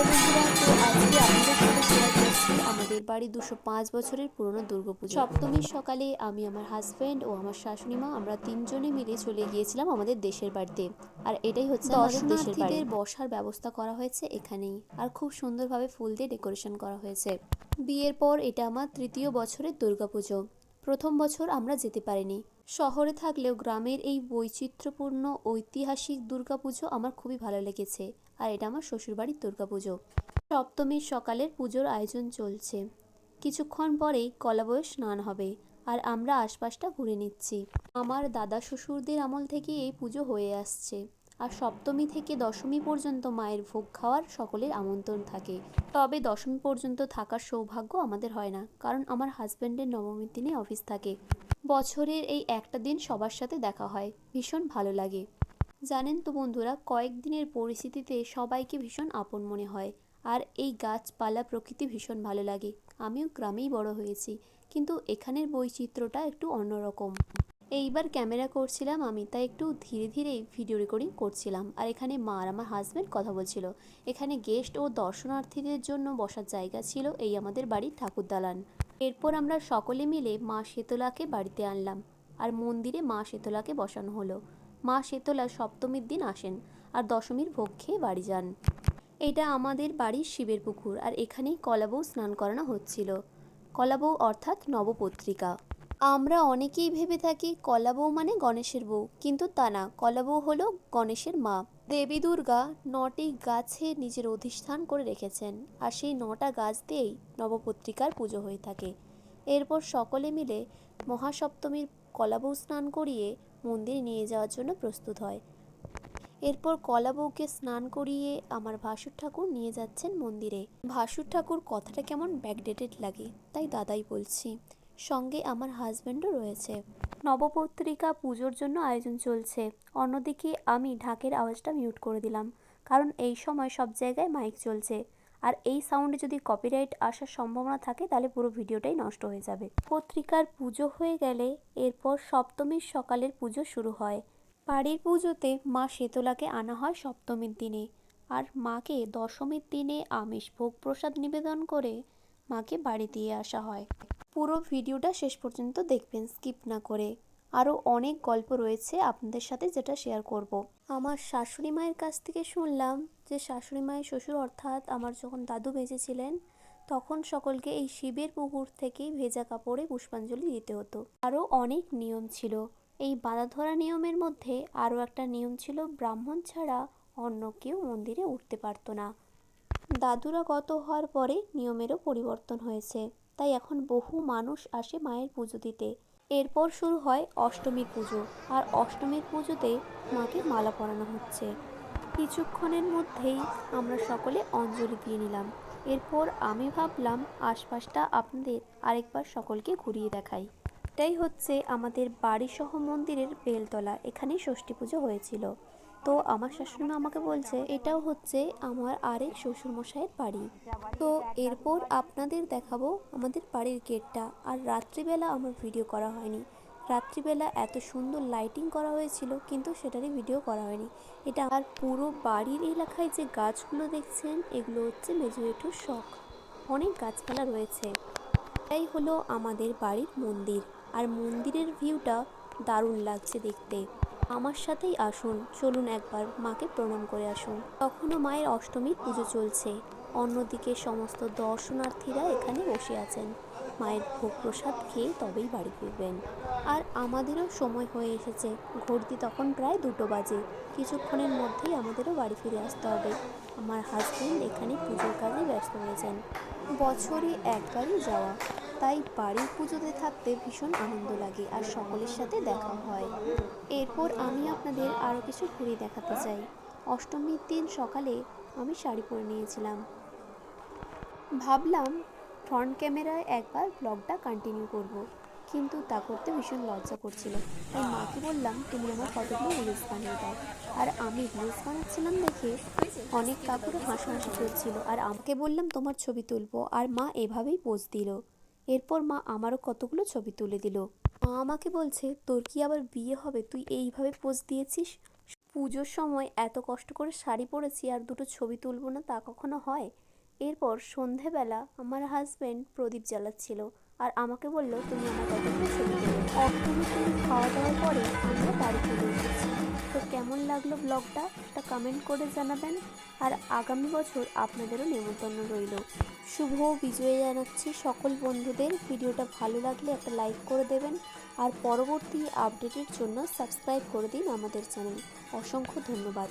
Hello বন্ধুরা তো আজকে আপনাদের সাথে শেয়ার করছি আমাদের বাড়ি দুশো পাঁচ বছরের পুরনো দুর্গাপুজো। সপ্তমীর সকালে আমি আমার হাজব্যান্ড ও আমার শাশুড়ি মা আমরা তিনজনে মিলে চলে গিয়েছিলাম আমাদের দেশের বাড়িতে। আর এটাই হচ্ছে আমাদের দেশের বাড়ির বসার ব্যবস্থা করা হয়েছে এখানেই। আর খুব সুন্দরভাবে ফুল দিয়ে ডেকোরেশন করা হয়েছে। বিয়ের পর এটা আমার তৃতীয় বছরের দুর্গাপুজো। প্রথম বছর আমরা যেতে পারিনি। শহরে থাকলেও গ্রামের এই বৈচিত্র্যপূর্ণ ঐতিহাসিক দুর্গাপুজো আমার খুবই ভালো লেগেছে। আর এটা আমার শ্বশুরবাড়ির দুর্গাপুজো। সপ্তমীর সকালের পুজোর আয়োজন চলছে। কিছুক্ষণ পরেই কলাবয়ে স্নান হবে আর আমরা আশপাশটা ঘুরে নিচ্ছি। আমার দাদা শ্বশুরদের আমল থেকে এই পুজো হয়ে আসছে। আর সপ্তমী থেকে দশমী পর্যন্ত মায়ের ভোগ খাওয়ার সকলের আমন্ত্রণ থাকে। তবে দশমী পর্যন্ত থাকার সৌভাগ্য আমাদের হয় না, কারণ আমার হাজব্যান্ডের নবমীর দিনে অফিস থাকে। বছরের এই একটা দিন সবার সাথে দেখা হয়, ভীষণ ভালো লাগে। জানেন তো বন্ধুরা, কয়েকদিনের পরিস্থিতিতে সবাইকে ভীষণ আপন মনে হয়। আর এই গাছপালা প্রকৃতি ভীষণ ভালো লাগে। আমিও গ্রামেই বড় হয়েছি, কিন্তু এখানের বৈচিত্র্যটা একটু অন্যরকম। এইবার ক্যামেরা করছিলাম আমি, তাই একটু ধীরে ধীরে ভিডিও রেকর্ডিং করছিলাম। আর এখানে মা আর আমার হাজব্যান্ড কথা বলছিল। এখানে গেস্ট ও দর্শনার্থীদের জন্য বসার জায়গা ছিল এই আমাদের বাড়ির ঠাকুর দালান। এরপর আমরা সকলে মিলে মা শীতলাকে বাড়িতে আনলাম। আর মন্দিরে মা শীতলাকে বসানো হলো। মা শীতলা সপ্তমীর দিন আসেন আর দশমীর ভোগ খেয়ে বাড়ি যান। এটা আমাদের বাড়ির শিবের পুকুর আর এখানেই কলাবউ স্নান করানো হচ্ছিল। কলাবউ অর্থাৎ নবপত্রিকা। আমরা অনেকেই ভেবে থাকি কলাবউ মানে গণেশের বউ, কিন্তু তা না। কলাবউ হলো গণেশের মা। দেবী দুর্গা নটি গাছে নিজের অধিষ্ঠান করে রেখেছেন আর সেই নটা গাছ দিয়েই নবপত্রিকার পুজো হয়ে থাকে। এরপর সকলে মিলে মহাসপ্তমীর কলাবউ স্নান করিয়ে মন্দিরে নিয়ে যাওয়ার জন্য প্রস্তুত হয়। এরপর কলা বউকে স্নান করিয়ে আমার ভাসুর ঠাকুর নিয়ে যাচ্ছেন মন্দিরে। ভাসুর ঠাকুর কথাটা কেমন ব্যাকডেটেড লাগে, তাই দাদাই বলছি। সঙ্গে আমার হাজব্যান্ডও রয়েছে। নবপত্রিকা পুজোর জন্য আয়োজন চলছে। অন্যদিকে আমি ঢাকের আওয়াজটা মিউট করে দিলাম, কারণ এই সময় সব জায়গায় মাইক চলছে। আর এই সাউন্ডে যদি কপিরাইট আসার সম্ভাবনা থাকে, তাহলে পুরো ভিডিওটাই নষ্ট হয়ে যাবে। পত্রিকার পুজো হয়ে গেলে এরপর সপ্তমীর সকালের পুজো শুরু হয়। বাড়ির পুজোতে মা শীতলাকে আনা হয় সপ্তমীর দিনে। আর মাকে দশমীর দিনে আমিষ ভোগ প্রসাদ নিবেদন করে মাকে বাড়ি দিয়ে আসা হয়। পুরো ভিডিওটা শেষ পর্যন্ত দেখবেন স্কিপ না করে। আরও অনেক গল্প রয়েছে আপনাদের সাথে যেটা শেয়ার করব। আমার শাশুড়ি মায়ের কাছ থেকে শুনলাম যে শাশুড়ি মায়ের শ্বশুর অর্থাৎ আমার যখন দাদু বেঁচে ছিলেন তখন সকলকে এই শিবের পুকুর থেকেই ভেজা কাপড়ে পুষ্পাঞ্জলি দিতে হতো। আরও অনেক নিয়ম ছিল। এই বাধা ধরা নিয়মের মধ্যে আরও একটা নিয়ম ছিল, ব্রাহ্মণ ছাড়া অন্য কেউ মন্দিরে উঠতে পারতো না। দাদুরা গত হওয়ার পরে নিয়মেরও পরিবর্তন হয়েছে। তাই এখন বহু মানুষ আসে মায়ের পুজো দিতে। এরপর শুরু হয় অষ্টমীর পুজো। আর অষ্টমীর পুজোতে মাকে মালা পরানো হচ্ছে। কিছুক্ষণের মধ্যেই আমরা সকলে অঞ্জলি দিয়ে নিলাম। এরপর আমি ভাবলাম আশপাশটা আপনাদের আরেকবার সকলকে ঘুরিয়ে দেখাই। এটাই হচ্ছে আমাদের বাড়িসহ মন্দিরের বেলতলা। এখানেই ষষ্ঠী পুজো হয়েছিল। তো আমার শাশুড়িমা আমাকে বলছে, এটাও হচ্ছে আমার আরেক শ্বশুরমশাইয়ের বাড়ি। তো এরপর আপনাদের দেখাবো আমাদের বাড়ির গেটটা। আর রাত্রিবেলা আমার ভিডিও করা হয়নি। রাত্রিবেলা এত সুন্দর লাইটিং করা হয়েছিল, কিন্তু সেটারই ভিডিও করা হয়নি। এটা আর পুরো বাড়ির এলাকায় যে গাছগুলো দেখছেন, এগুলো হচ্ছে মেজুয়েটুর শখ। অনেক গাছপালা রয়েছে। এটাই হলো আমাদের বাড়ির মন্দির। আর মন্দিরের ভিউটা দারুণ লাগছে দেখতে। আমার সাথেই আসুন, চলুন একবার মাকে প্রণাম করে আসুন। তখনও মায়ের অষ্টমীর পুজো চলছে। অন্যদিকে সমস্ত দর্শনার্থীরা এখানে বসে আছেন। মায়ের ভোগ প্রসাদ খেয়ে তবেই বাড়ি ফিরবেন। আর আমাদেরও সময় হয়ে এসেছে। ঘড়িতে তখন প্রায় দুটো বাজে। কিছুক্ষণের মধ্যেই আমাদেরও বাড়ি ফিরে আসতে হবে। আমার হাজব্যান্ড এখানে পুজোর কাজে ব্যস্ত হয়েছেন বছরে একবারই যাওয়া। তাই বাড়ির পুজোতে থাকতে ভীষণ আনন্দ লাগে আর সকলের সাথে দেখা হয়। এরপর আমি আপনাদের আরও কিছু ঘুরে দেখাতে চাই। অষ্টমীর দিন সকালে আমি শাড়ি পরে নিয়েছিলাম। ভাবলাম ফ্রন্ট ক্যামেরায় একবার ব্লগটা কন্টিনিউ করব। কিন্তু তা করতে ভীষণ লজ্জা করছিল। তাই মাকে বললাম, তুমি আমার কতগুলো রিলস বানিয়ে দাও। আর আমি রিলস বানাচ্ছিলাম দেখে অনেক কাকুরে হাসাহাসি করছিল। আর আমাকে বললাম, তোমার ছবি তুলবো। আর মা এভাবেই পোজ দিল। এরপর মা আমারও কতগুলো ছবি তুলে দিল। মা আমাকে বলছে, তোর কি আবার বিয়ে হবে? তুই এইভাবে পোজ দিয়েছিস? পুজোর সময় এত কষ্ট করে শাড়ি পরেছি, আর দুটো ছবি তুলবো না তা কখনো হয়? এরপর সন্ধেবেলা আমার হাজব্যান্ড প্রদীপ জ্বালাচ্ছিল আর আমাকে বলল, তুমি আমার ছবি তোলো অর্থনীতি খাওয়া দাওয়ার পরে আমরা বাড়ি চলে এসেছি। তো কেমন লাগল ব্লগটা একটা কমেন্ট করে জানাবেন। আর আগামী বছর আপনাদেরও নেমন্তন্ন রইল। শুভ বিজয় জানাচ্ছি সকল বন্ধুদের। ভিডিওটা ভালো লাগলে একটা লাইক করে দেবেন। আর পরবর্তী আপডেটের জন্য সাবস্ক্রাইব করে দিন আমাদের চ্যানেল অসংখ্য ধন্যবাদ।